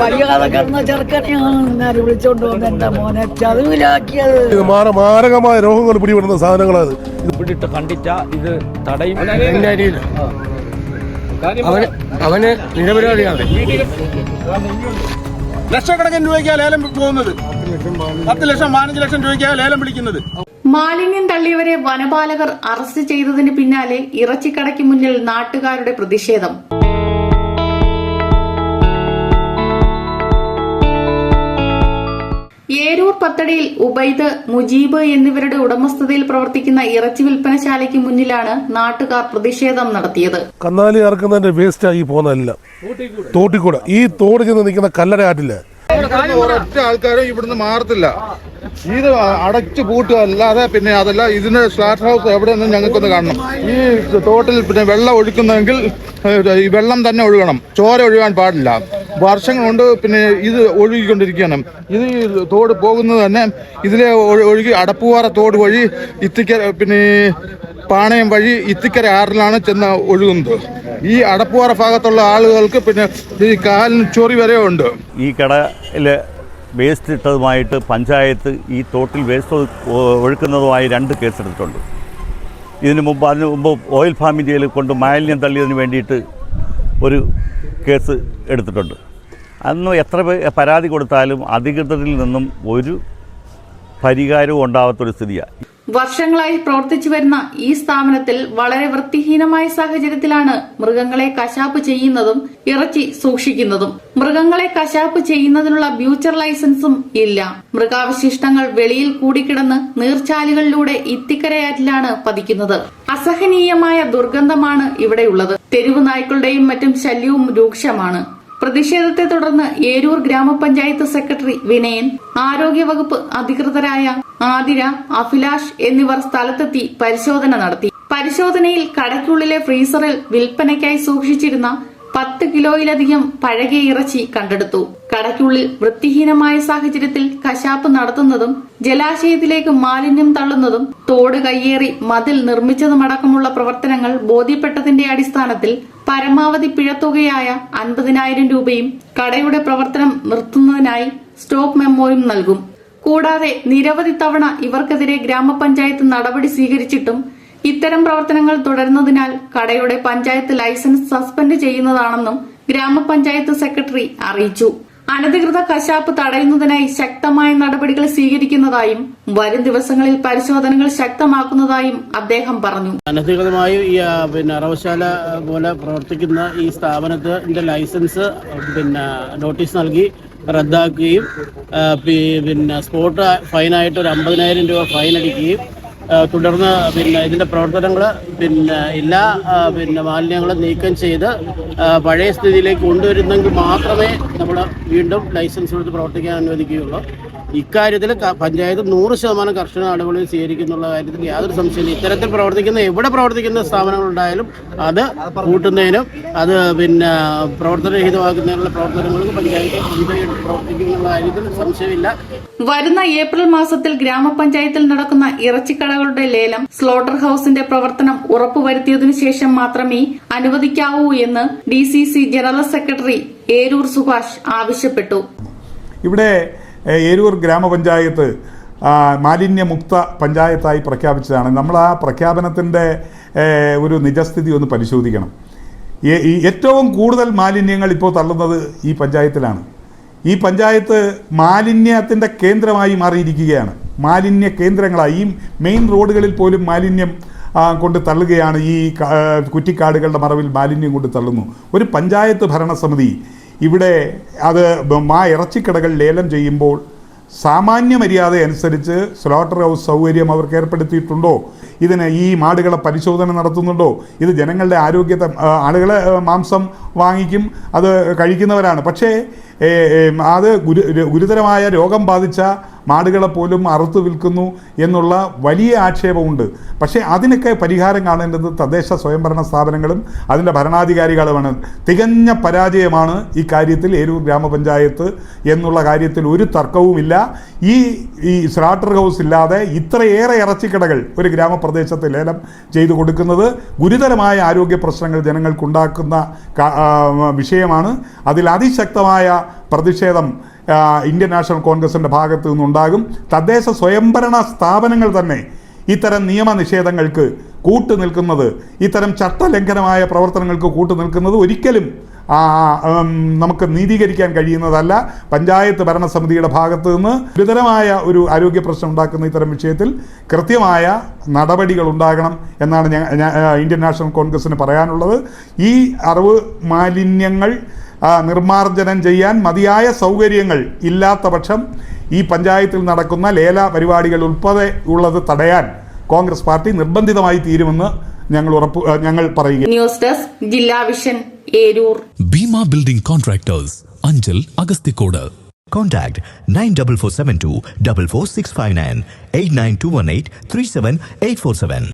വയ്യാതെ കിടന്ന ചെറുക്കനെയാണ് വിളിച്ചോണ്ട് വന്ന്. എന്റെ മോനെ ചതുവിലാക്കിയത്. ഇത് മാര മാരകമായ രോഗങ്ങൾ പിടിപെടുന്ന സാധനങ്ങളാണ് പിടിട്ട് കണ്ടിച്ച ഇത് തടയും. അവന് അവന് നിരപരാധിയാണ്. ലക്ഷക്കണക്കിന് രൂപയ്ക്കാ ലേലം പോകുന്നത്. പത്ത് ലക്ഷം പതിനഞ്ച് ലക്ഷം രൂപയ്ക്കാ ലേലം വിളിക്കുന്നത്. മാലിന്യം തള്ളിയവരെ വനപാലകർ അറസ്റ്റ് ചെയ്തതിന് പിന്നാലെ ഇറച്ചിക്കടയ്ക്ക് മുന്നിൽ നാട്ടുകാരുടെ പ്രതിഷേധം. ഏരൂർ പത്തടിയിൽ ഉബൈദ് മുജീബ് എന്നിവരുടെ ഉടമസ്ഥതയിൽ പ്രവർത്തിക്കുന്ന ഇറച്ചി വിൽപ്പനശാലയ്ക്ക് മുന്നിലാണ് നാട്ടുകാർ പ്രതിഷേധം നടത്തിയത്. കന്നാലി ഇറക്കുന്നതിന്റെ വേസ്റ്റ് ആയി പോകുന്നതല്ല. തോട്ടിക്കൂടെ. ഈ തോട് ചെന്ന് നിൽക്കുന്ന കല്ലട ആറ്റില്ല ഒരൊറ്റ ആൾക്കാരും ഇവിടുന്ന് മാറത്തില്ല. ഇത് അടച്ചു പൂട്ടുക അല്ലാതെ പിന്നെ അതല്ല ഇതിന്റെ സ്ലാറ്റ് ഹൗസ് എവിടെയെന്ന് ഞങ്ങൾക്കൊന്ന് കാണണം. ഈ തോട്ടിൽ പിന്നെ വെള്ളം ഒഴുക്കുന്നെങ്കിൽ ഈ വെള്ളം തന്നെ ഒഴുകണം. ചോര ഒഴുകാൻ പാടില്ല. വർഷങ്ങൾ കൊണ്ട് പിന്നെ ഇത് ഒഴുകിക്കൊണ്ടിരിക്കുകയാണ്. ഇത് തോട് പോകുന്നത് തന്നെ ഇതിലെ ഒഴുകി അടപ്പുവാറ തോട് വഴി ഇത്തിക്കര പിന്നെ പാണയം വഴി ഇത്തിക്കര ആറിലാണ് ചെന്ന് ഒഴുകുന്നത്. ഈ അടപ്പുവാറ ഭാഗത്തുള്ള ആളുകൾക്ക് പിന്നെ ഈ കാലിന് ചൊറി വരെ ഉണ്ട്. ഈ കടയിൽ വേസ്റ്റ് ഇട്ടതുമായിട്ട് പഞ്ചായത്ത് ഈ തോട്ടിൽ വേസ്റ്റ് ഒഴുക്കുന്നതുമായി രണ്ട് കേസെടുത്തിട്ടുണ്ട് ഇതിന് മുമ്പ് അതിന് മുമ്പ് ഓയിൽ ഫാമിന്റെ കൊണ്ട് മാലിന്യം തള്ളിയതിന് വേണ്ടിയിട്ട് ഒരു കേസ് എടുത്തിട്ടുണ്ട്. അന്ന് എത്ര പരാതി കൊടുത്താലും അധികൃതരിൽ നിന്നും ഒരു പരിഹാരവും ഉണ്ടാവാത്തൊരു സ്ഥിതിയാണ് വർഷങ്ങളായി പ്രവർത്തിച്ചു വരുന്ന ഈ സ്ഥാപനത്തിൽ വളരെ വൃത്തിഹീനമായ സാഹചര്യത്തിലാണ് മൃഗങ്ങളെ കശാപ്പ് ചെയ്യുന്നതും ഇറച്ചി സൂക്ഷിക്കുന്നതും. മൃഗങ്ങളെ കശാപ്പ് ചെയ്യുന്നതിനുള്ള ബ്യൂച്ചർ ലൈസൻസും ഇല്ല. മൃഗാവശിഷ്ടങ്ങൾ വെളിയിൽ കൂടിക്കിടന്ന് നീർച്ചാലുകളിലൂടെ ഇത്തിക്കരയാറ്റിലാണ് പതിക്കുന്നത്. അസഹനീയമായ ദുർഗന്ധമാണ് ഇവിടെയുള്ളത്. തെരുവ് നായ്ക്കളുടെയും മറ്റും ശല്യവും രൂക്ഷമാണ്. പ്രതിഷേധത്തെ തുടർന്ന് ഏരൂർ ഗ്രാമപഞ്ചായത്ത് സെക്രട്ടറി വിനയൻ ആരോഗ്യവകുപ്പ് അധികൃതരായ ആതിര അഭിലാഷ് എന്നിവർ സ്ഥലത്തെത്തി പരിശോധന നടത്തി. പരിശോധനയിൽ കടയ്ക്കുള്ളിലെ ഫ്രീസറിൽ വിൽപ്പനയ്ക്കായി സൂക്ഷിച്ചിരുന്ന പത്ത് കിലോയിലധികം പഴകിയ ഇറച്ചി കണ്ടെടുത്തു. കടയ്ക്കുള്ളിൽ വൃത്തിഹീനമായ സാഹചര്യത്തിൽ കശാപ്പ് നടത്തുന്നതും ജലാശയത്തിലേക്ക് മാലിന്യം തള്ളുന്നതും തോട് കയ്യേറി മതിൽ നിർമ്മിച്ചതുമടക്കമുള്ള പ്രവർത്തനങ്ങൾ ബോധ്യപ്പെട്ടതിന്റെ അടിസ്ഥാനത്തിൽ പരമാവധി പിഴത്തുകയായ അൻപതിനായിരം രൂപയും കടയുടെ പ്രവർത്തനം നിർത്തുന്നതിനായി സ്റ്റോപ്പ് മെമ്മോയും നൽകും. കൂടാതെ നിരവധി തവണ ഇവർക്കെതിരെ ഗ്രാമപഞ്ചായത്ത് നടപടി സ്വീകരിച്ചിട്ടും ഇത്തരം പ്രവർത്തനങ്ങൾ തുടരുന്നതിനാൽ കടയുടെ പഞ്ചായത്ത് ലൈസൻസ് സസ്പെൻഡ് ചെയ്യുന്നതാണെന്നും ഗ്രാമപഞ്ചായത്ത് സെക്രട്ടറി അറിയിച്ചു. അനധികൃത കശാപ്പ് തടയുന്നതിനായി ശക്തമായ നടപടികൾ സ്വീകരിക്കുന്നതായും വരും ദിവസങ്ങളിൽ പരിശോധനകൾ ശക്തമാക്കുന്നതായും അദ്ദേഹം പറഞ്ഞു. അനധികൃതമായി ഈ പിന്നെ അറവശാല പോലെ പ്രവർത്തിക്കുന്ന ഈ സ്ഥാപനത്തിന്റെ ലൈസൻസ് പിന്നെ നോട്ടീസ് നൽകി റദ്ദാക്കുകയും പിന്നെ സ്പോട്ട് ഫൈനായിട്ട് ഒരു അമ്പതിനായിരം രൂപ ഫൈൻ അടിക്കുകയും തുടർന്ന് പിന്നെ ഇതിന്റെ പ്രവർത്തനങ്ങൾ പിന്നെ എല്ലാ പിന്നെ മാലിന്യങ്ങളും നീക്കം ചെയ്ത് പഴയ സ്ഥിതിയിലേക്ക് കൊണ്ടുവരുന്നെങ്കിൽ മാത്രമേ നമ്മൾ വീണ്ടും ലൈസൻസ് എടുത്ത് പ്രവർത്തിക്കാൻ അനുവദിക്കുകയുള്ളൂ. ഇക്കാര്യത്തിൽ പഞ്ചായത്ത് നൂറ് ശതമാനം കർശന നടപടികൾ സ്വീകരിക്കുന്നുള്ള കാര്യത്തിൽ യാതൊരു സംശയമില്ല ഇത്തരത്തിൽ പ്രവർത്തിക്കുന്ന എവിടെ പ്രവർത്തിക്കുന്ന സ്ഥാപനങ്ങളുണ്ടായാലും അത് കൂട്ടുന്നതിനും അത് പിന്നെ പ്രവർത്തനരഹിതമാക്കുന്നതിനുള്ള പ്രവർത്തനങ്ങൾക്ക് പഞ്ചായത്ത് പ്രവർത്തിക്കുന്നുള്ള കാര്യത്തിൽ സംശയമില്ല. വരുന്ന ഏപ്രിൽ മാസത്തിൽ ഗ്രാമപഞ്ചായത്തിൽ നടക്കുന്ന ഇറച്ചിക്കടകളുടെ ലേലം സ്ലോട്ടർ ഹൌസിന്റെ പ്രവർത്തനം ഉറപ്പുവരുത്തിയതിനു ശേഷം മാത്രമേ അനുവദിക്കാവൂ എന്ന് D C C general secretary Eroor Subhash ആവശ്യപ്പെട്ടു. ഇവിടെ ഏരൂർ ഗ്രാമപഞ്ചായത്ത് മാലിന്യമുക്ത പഞ്ചായത്തായി പ്രഖ്യാപിച്ചതാണ്. നമ്മൾ ആ പ്രഖ്യാപനത്തിന്റെ ഒരു നിജസ്ഥിതി ഒന്ന് പരിശോധിക്കണം. ഏറ്റവും കൂടുതൽ മാലിന്യങ്ങൾ ഇപ്പോൾ തള്ളുന്നത് ഈ പഞ്ചായത്തിലാണ്. ഈ പഞ്ചായത്ത് മാലിന്യത്തിന്റെ കേന്ദ്രമായി മാറിയിരിക്കുകയാണ്. മാലിന്യ കേന്ദ്രങ്ങളായി. ഈ മെയിൻ റോഡുകളിൽ പോലും മാലിന്യം കൊണ്ട് തള്ളുകയാണ്. ഈ കുറ്റിക്കാടുകളുടെ മറവിൽ മാലിന്യം കൊണ്ട് തള്ളുന്നു. ഒരു പഞ്ചായത്ത് ഭരണസമിതി ഇവിടെ അത് ആ ഇറച്ചിക്കടകൾ ലേലം ചെയ്യുമ്പോൾ സാമാന്യ മര്യാദ അനുസരിച്ച് സ്ലോട്ടർ ഹൗസ് സൗകര്യം അവർക്ക് ഏർപ്പെടുത്തിയിട്ടുണ്ടോ? ഇതിന് ഈ മാടുകളെ പരിശോധന നടത്തുന്നുണ്ടോ? ഇത് ജനങ്ങളുടെ ആരോഗ്യത്തെ ആളുകളെ മാംസം വാങ്ങിക്കും അത് കഴിക്കുന്നവരാണ്. പക്ഷേ അത് ഗുരു ഗുരുതരമായ രോഗം ബാധിച്ച മാടുകളെ പോലും അറുത്തു വിൽക്കുന്നു എന്നുള്ള വലിയ ആക്ഷേപമുണ്ട്. പക്ഷേ അതിനൊക്കെ പരിഹാരം കാണേണ്ടത് തദ്ദേശ സ്വയംഭരണ സ്ഥാപനങ്ങളും അതിന്റെ ഭരണാധികാരികളുമാണ്. തികഞ്ഞ പരാജയമാണ് ഈ കാര്യത്തിൽ ഏരൂർ ഗ്രാമപഞ്ചായത്ത് എന്നുള്ള കാര്യത്തിൽ ഒരു തർക്കവുമില്ല. ഈ ഈ സ്ലാട്ടർ ഹൗസ് ഇല്ലാതെ ഇത്രയേറെ ഇറച്ചിക്കടകൾ ഒരു ഗ്രാമപ്രദേശത്ത് ലേലം ചെയ്തു കൊടുക്കുന്നത് ഗുരുതരമായ ആരോഗ്യ പ്രശ്നങ്ങൾ ജനങ്ങൾക്കുണ്ടാക്കുന്ന വിഷയമാണ്. അതിൽ അതിശക്തമായ പ്രതിഷേധം ഇന്ത്യൻ നാഷണൽ കോൺഗ്രസിന്റെ ഭാഗത്തു നിന്നുണ്ടാകും. തദ്ദേശ സ്വയംഭരണ സ്ഥാപനങ്ങൾ തന്നെ ഇത്തരം നിയമനിഷേധങ്ങൾക്ക് കൂട്ടു നിൽക്കുന്നത് ഇത്തരം ചട്ടലംഘനമായ പ്രവർത്തനങ്ങൾക്ക് കൂട്ടു നിൽക്കുന്നത് ഒരിക്കലും നമുക്ക് നീതീകരിക്കാൻ കഴിയുന്നതല്ല. പഞ്ചായത്ത് ഭരണസമിതിയുടെ ഭാഗത്തു നിന്ന് ഗുരുതരമായ ഒരു ആരോഗ്യ പ്രശ്നം ഉണ്ടാക്കുന്ന ഇത്തരം വിഷയത്തിൽ കൃത്യമായ നടപടികൾ ഉണ്ടാകണം എന്നാണ് ഇന്ത്യൻ നാഷണൽ കോൺഗ്രസിന് പറയാനുള്ളത്. ഈ അറിവ് മാലിന്യങ്ങൾ നിർമ്മാർജനം ചെയ്യാൻ മതിയായ സൗകര്യങ്ങൾ ഇല്ലാത്ത പക്ഷം ഈ പഞ്ചായത്തിൽ നടക്കുന്ന ലേല പരിപാടികൾ ഉൾപ്പെടെ ഉള്ളത് തടയാൻ കോൺഗ്രസ് പാർട്ടി നിർബന്ധിതമായി തീരുമെന്ന് ഞങ്ങൾ ഉറപ്പ് ഞങ്ങൾ പറയുക ന്യൂസ് ഡെസ്ക് ജില്ലാ vision Eroor. Bhima building contractors Anchal Agasthikode. Contact 94472 44659 89218 37847.